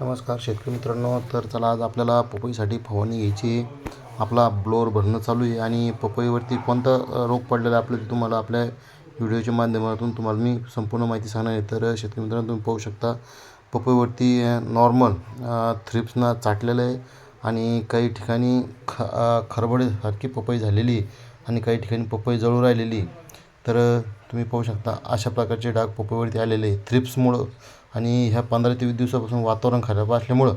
नमस्कार शेतकरी मित्रांनो तर चला आज आपल्याला पपईसाठी फवारणी घ्यायची आपला ब्लोअर भरणं चालू आहे आणि पपईवरती कोणता रोग पडलेला आहे आपलं तुम्हाला आपल्या व्हिडिओच्या माध्यमातून तुम्हाला मी संपूर्ण माहिती सांगणार आहे. तर शेतकरी मित्रांनो तुम्ही पाहू शकता पपईवरती नॉर्मल थ्रिप्सना चाटलेलं आहे आणि काही ठिकाणी ख खरबडेसारखी पपई झालेली आणि काही ठिकाणी पपई जळू राहिलेली तर तुम्ही पाहू शकता अशा प्रकारचे डाग पपईवरती आलेले आहे. थ्रिप्समुळं आणि ह्या पंधरा ते वीस दिवसापासून वातावरण खराब असल्यामुळं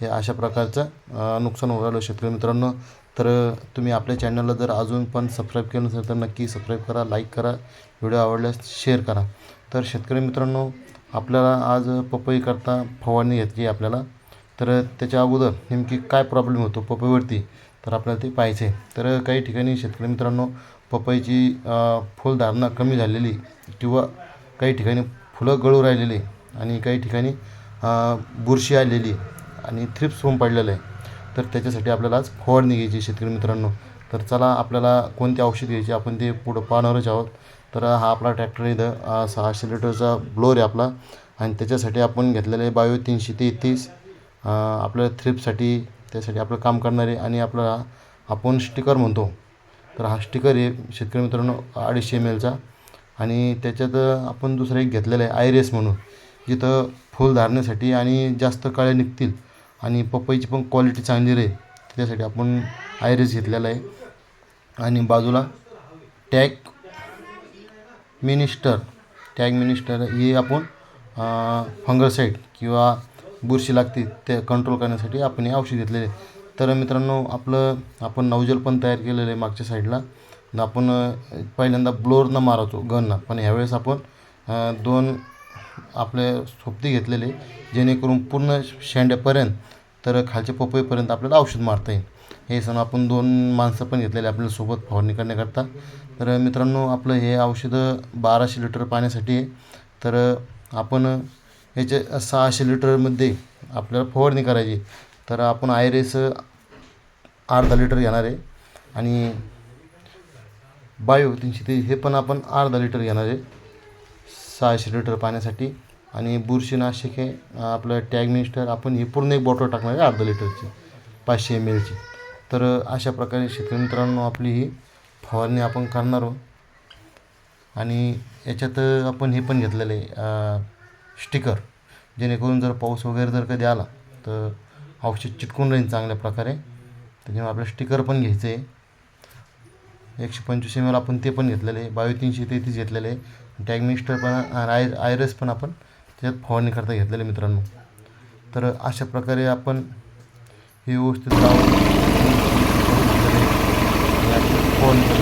हे अशा प्रकारचं नुकसान होऊ राहिलं शेतकरी मित्रांनो. तर तुम्ही आपल्या चॅनलला जर अजून पण सबस्क्राईब केलं नसेल तर नक्की सबस्क्राईब करा लाईक करा व्हिडिओ आवडल्यास शेअर करा. तर शेतकरी मित्रांनो आपल्याला आज पपईकरता फवारणी घेतली आपल्याला. तर त्याच्या अगोदर नेमकी काय प्रॉब्लेम होतो पपईवरती? तर आपल्याला ते पाहायचं आहे. तर काही ठिकाणी शेतकरी मित्रांनो पपईची फुलधारणा कमी झालेली किंवा काही ठिकाणी फुलं गळू राहिलेली आणि काही ठिकाणी बुरशी आलेली आणि थ्रिप्स होऊन पडलेलं आहे. तर त्याच्यासाठी आपल्याला आज फवारणी घ्यायची शेतकरी मित्रांनो. तर चला आपल्याला कोणते औषध घ्यायचे आपण ते पुढं पाहणारच आहोत. तर हा आपला ट्रॅक्टर इथं. सहाशे लिटरचा ब्लोअर आहे आपला. आणि त्याच्यासाठी आपण घेतलेलं आहे बायो तीनशे तेहतीस. आपल्या आपल्याला त्यासाठी आपलं काम करणारे आणि आपल्याला आपण स्टिकर म्हणतो. तर हा स्टिकर आहे शेतकरी मित्रांनो अडीचशे एम एलचा आणि त्याच्यात आपण दुसरं एक घेतलेलं आहे आयरेस म्हणून. जिथं फुल धारण्यासाठी आणि जास्त काळ्या निघतील आणि पपईची पण क्वालिटी चांगली राहील त्यासाठी आपण आयरिस घेतलेला आहे आणि बाजूला टॅग मिनिस्टर टॅग मिनिस्टर हे आपण फंगलसाईड किंवा बुरशी लागते ते कंट्रोल करण्यासाठी आपण हे औषध घेतलेले आहे. तर मित्रांनो आपलं आपण नवजल पण तयार केलेलं आहे मागच्या साईडला आपण पहिल्यांदा ब्लोअरनं मारायचो गननं पण ह्यावेळेस आपण दोन आपले सोबती घेतलेले जेणेकरून पूर्ण शेंड्यापर्यंत तर खालच्या पपईपर्यंत आपल्याला औषध मारता येईल. हे सण आपण दोन माणसं पण घेतलेले आपल्याला सोबत फवारणी करण्याकरता. तर मित्रांनो आपलं हे औषधं बाराशे लिटर पाण्यासाठी आहे. तर आपण ह्याचे सहाशे लिटरमध्ये आपल्याला फवारणी करायची. तर आपण आयरेस अर्धा लिटर घेणार आहे आणि बायो तीनशे ते हे पण आपण अर्धा लिटर घेणार आहे. सहाशे लिटर पाण्यासाठी. आणि बुरशीनाशक हे आपलं टॅग मिनिस्टर आपण ही पूर्ण एक बॉटल टाकणार आहे अर्धा लिटरची पाचशे एम एलची तर अशा प्रकारे शेतकरी मित्रांनो आपली ही फवारणी आपण करणार आहोत. आणि याच्यात आपण हे पण घेतलेलं आहे स्टिकर. जेणेकरून जर पाऊस वगैरे जर कधी आला तर औषध चिटकून राहील चांगल्या प्रकारे. त्याच्यामुळे आपलं स्टिकर पण घ्यायचं आहे. एकशे पंचवीस एम एल आपण ते पण घेतलेलं आहे. बावीस तीनशे तेहतीस घेतलेलं आहे. टॅग मिनिस्टर पण आय आयरस पण आपण त्याच्यात फवारणी करता घेतलेले मित्रांनो. तर अशा प्रकारे आपण हे व्यवस्थित लावून फवारणी